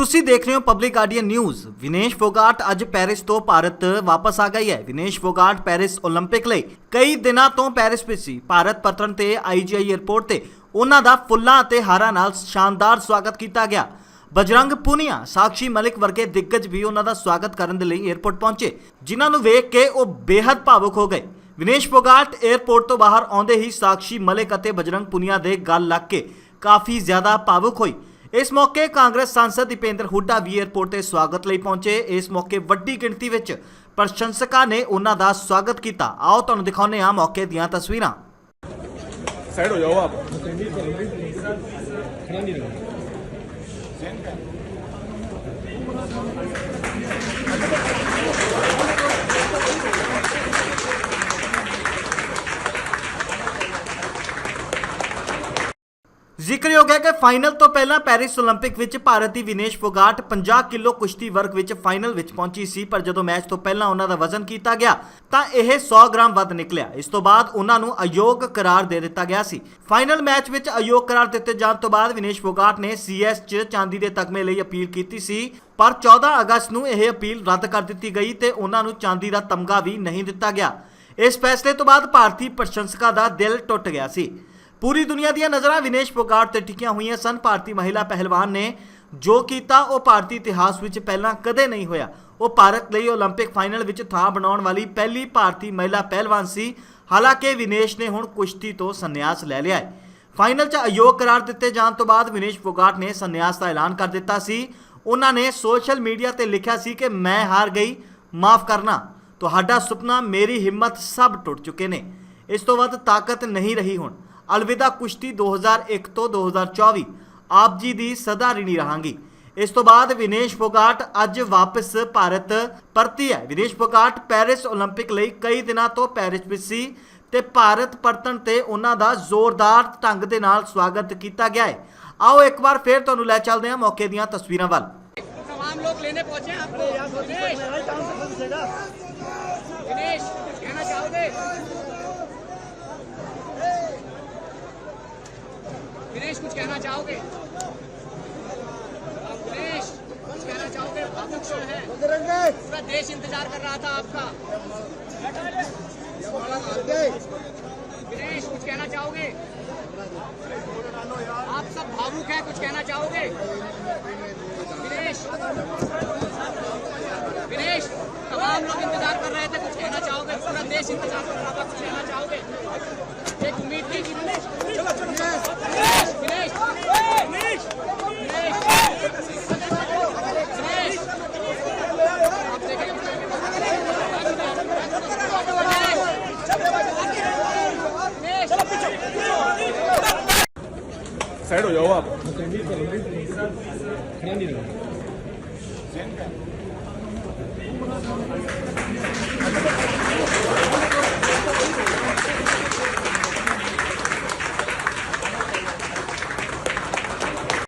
ਤੁਸੀਂ ਦੇਖ ਰਹੇ ਹੋ public guardian news Vinesh Phogat ਅੱਜ ਪੈਰਿਸ ਤੋਂ ਭਾਰਤ ਵਾਪਸ ਆ ਗਈ ਹੈ। ਵਿਨੇਸ਼ ਫੋਗਾਟ ਪੈਰਿਸ 올림픽 ਲਈ ਕਈ ਦਿਨਾਂ ਤੋਂ ਪੈਰਿਸ ਵਿੱਚ ਸੀ। ਭਾਰਤ ਪਤਨ ਤੇ ਆਈਜੀਆਈ 에ਅਰਪੋਰਟ ਤੇ ਉਹਨਾਂ ਦਾ ਫੁੱਲਾਂ ਅਤੇ ਹਾਰਾਂ ਨਾਲ ਸ਼ਾਨਦਾਰ ਸਵਾਗਤ ਕੀਤਾ ਗਿਆ। ਬਜਰੰਗ ਪੁਨੀਆ, ਸਾਖੀ ਮਲਿਕ ਵਰਗੇ ਦਿੱਗਜ ਵੀ ਉਹਨਾਂ ਦਾ ਸਵਾਗਤ ਕਰਨ ਦੇ ਲਈ 에ਅਰਪੋਰਟ ਪਹੁੰਚੇ, ਜਿਨ੍ਹਾਂ ਨੂੰ ਵੇਖ ਕੇ ਉਹ ਬੇਹੱਦ ਭਾਵੁਕ ਹੋ ਗਏ। ਵਿਨੇਸ਼ ਫੋਗਾਟ 에ਅਰਪੋਰਟ ਤੋਂ ਬਾਹਰ ਆਉਂਦੇ ਹੀ ਸਾਖੀ ਮਲਿਕ ਅਤੇ ਬਜਰੰਗ ਪੁਨੀਆ ਦੇ ਗੱਲ ਲੱਗ ਕੇ ਕਾਫੀ ਜ਼ਿਆਦਾ ਭਾਵੁਕ ਹੋਈ। ਇਸ ਮੌਕੇ ਕਾਂਗਰਸ ਸਾਂਸਦ ਦੀਪੇਂਦਰ ਹੁੱਡਾ ਵੀ 에ਅਰਪੋਰਟ ਤੇ ਸਵਾਗਤ ਲਈ ਪਹੁੰਚੇ। ਇਸ ਮੌਕੇ ਵੱਡੀ ਗਿਣਤੀ ਵਿੱਚ ਪ੍ਰਸ਼ੰਸਕਾਂ ਨੇ ਉਹਨਾਂ ਦਾ ਸਵਾਗਤ ਕੀਤਾ। ਆਓ ਤੁਹਾਨੂੰ ਦਿਖਾਉਂਦੇ ਹਾਂ ਮੌਕੇ ਦੀਆਂ ਤਸਵੀਰਾਂ। ਸਾਈਡ ਹੋ ਜਾਓ ਆਪ। ਜ਼ਿਕਰਯੋਗ ਹੈ ਕਿ ਫਾਈਨਲ ਤੋਂ ਪਹਿਲਾਂ ਪੈਰਿਸ 올림픽 ਵਿੱਚ ਭਾਰਤ ਦੀ ਵਿਨੇਸ਼ ਫੋਗਾਟ 50 ਕਿਲੋ ਕੁਸ਼ਤੀ ਵਰਗ ਵਿੱਚ ਫਾਈਨਲ ਵਿੱਚ ਪਹੁੰਚੀ ਸੀ ਪਰ ਜਦੋਂ ਮੈਚ ਤੋਂ ਪਹਿਲਾਂ ਉਹਨਾਂ ਦਾ ਵਜ਼ਨ ਕੀਤਾ ਗਿਆ ਤਾਂ ਇਹ 100 ਗ੍ਰਾਮ ਵੱਧ ਨਿਕਲਿਆ ਇਸ ਤੋਂ ਬਾਅਦ ਉਹਨਾਂ ਨੂੰ ਅਯੋਗ ਕਰਾਰ ਦੇ ਦਿੱਤਾ ਗਿਆ ਸੀ ਫਾਈਨਲ ਮੈਚ ਵਿੱਚ ਅਯੋਗ ਕਰਾਰ ਦਿੱਤੇ ਜਾਣ ਤੋਂ ਬਾਅਦ ਵਿਨੇਸ਼ ਫੋਗਾਟ ਨੇ ਸੀਐਸ 'ਚ ਚਾਂਦੀ ਦੇ ਤਗਮੇ ਲਈ ਅਪੀਲ ਕੀਤੀ ਸੀ ਪਰ 14 ਅਗਸਤ ਨੂੰ ਇਹ ਅਪੀਲ ਰੱਦ ਕਰ ਦਿੱਤੀ ਗਈ ਤੇ ਉਹਨਾਂ ਨੂੰ ਚਾਂਦੀ ਦਾ ਤਮਗਾ ਵੀ ਨਹੀਂ ਦਿੱਤਾ ਗਿਆ ਇਸ ਫੈਸਲੇ ਤੋਂ ਬਾਅਦ ਭਾਰਤੀ ਪ੍ਰਸ਼ੰਸਕਾਂ ਦਾ ਦਿਲ ਟੁੱਟ ਗਿਆ ਸੀ ਪੂਰੀ ਦੁਨੀਆ ਦੀਆਂ ਨਜ਼ਰਾਂ ਵਿਨੇਸ਼ ਫੋਗਾਟ ਤੇ ਟਿਕੀਆਂ ਹੋਈਆਂ ਸਨ ਭਾਰਤੀ ਮਹਿਲਾ ਪਹਿਲਵਾਨ ਨੇ ਜੋ ਕੀਤਾ ਉਹ ਭਾਰਤੀ ਇਤਿਹਾਸ ਵਿੱਚ ਪਹਿਲਾਂ ਕਦੇ ਨਹੀਂ ਹੋਇਆ ਉਹ ਭਾਰਤ ਲਈ 올림픽 ਫਾਈਨਲ ਵਿੱਚ ਥਾਂ ਬਣਾਉਣ ਵਾਲੀ ਪਹਿਲੀ ਭਾਰਤੀ ਮਹਿਲਾ ਪਹਿਲਵਾਨ ਸੀ ਹਾਲਾਂਕਿ ਵਿਨੇਸ਼ ਨੇ ਹੁਣ ਕੁਸ਼ਤੀ ਤੋਂ ਸੰਨਿਆਸ ਲੈ ਲਿਆ ਹੈ ਫਾਈਨਲ 'ਚ ਅਯੋਗ ਕਰਾਰ ਦਿੱਤੇ ਜਾਣ ਤੋਂ ਬਾਅਦ ਵਿਨੇਸ਼ ਫੋਗਾਟ ਨੇ ਸੰਨਿਆਸ ਦਾ ਐਲਾਨ ਕਰ ਦਿੱਤਾ ਸੀ ਉਹਨਾਂ ਨੇ ਸੋਸ਼ਲ ਮੀਡੀਆ ਤੇ ਲਿਖਿਆ ਸੀ ਕਿ ਮੈਂ ਹਾਰ ਗਈ ਮਾਫ ਕਰਨਾ ਤੁਹਾਡਾ ਸੁਪਨਾ ਮੇਰੀ ਹਿੰਮਤ ਸਭ ਟੁੱਟ ਚੁੱਕੇ ਨੇ ਇਸ ਤੋਂ ਵੱਧ ਤਾਕਤ ਨਹੀਂ ਰਹੀ ਹੁਣ ਅਲਵਿਦਾ ਕੁਸ਼ਤੀ 2001 ਤੋਂ 2024 ਆਪ ਜੀ ਦੀ ਸਦਾ ਰਿਣੀ ਰਹਾਂਗੀ ਇਸ ਤੋਂ ਬਾਅਦ ਵਿਨੇਸ਼ ਫੋਗਾਟ ਅੱਜ ਵਾਪਸ ਭਾਰਤ ਪਰਤੀ ਹੈ ਵਿਨੇਸ਼ ਫੋਗਾਟ ਪੈਰਿਸ 올림픽 ਲਈ ਕਈ ਦਿਨਾਂ ਤੋਂ ਪੈਰਿਸ ਵਿੱਚ ਸੀ ਤੇ ਭਾਰਤ ਪਰਤਣ ਤੇ ਉਹਨਾਂ ਦਾ ਜ਼ੋਰਦਾਰ ਢੰਗ ਦੇ ਨਾਲ ਸਵਾਗਤ ਕੀਤਾ ਗਿਆ ਹੈ ਆਓ ਇੱਕ ਵਾਰ ਫੇਰ ਤੁਹਾਨੂੰ ਲੈ ਚੱਲਦੇ ਹਾਂ ਮੌਕੇ ਦੀਆਂ ਤਸਵੀਰਾਂ ਵੱਲ तमाम लोग लेने पहुंचे हैं आपको दिनेश दिनेश कुछ कहना चाहोगे दिनेश कुछ कहना चाहोगे? दिनेश कुछ कहना चाहोगे? क्षण है, पूरा देश इंतज़ार कर रहा था आपका। दिनेश कुछ कहना चाहोगे? आप सब भावुक हैं, कुछ कहना चाहोगे? दिनेश तमाम लोग इंतज़ार कर रहे थे, कुछ कहना चाहोगे? पूरा देश इंतज़ार कर रहा था, कुछ कहना चाहोगे? साइड हो जाओ आप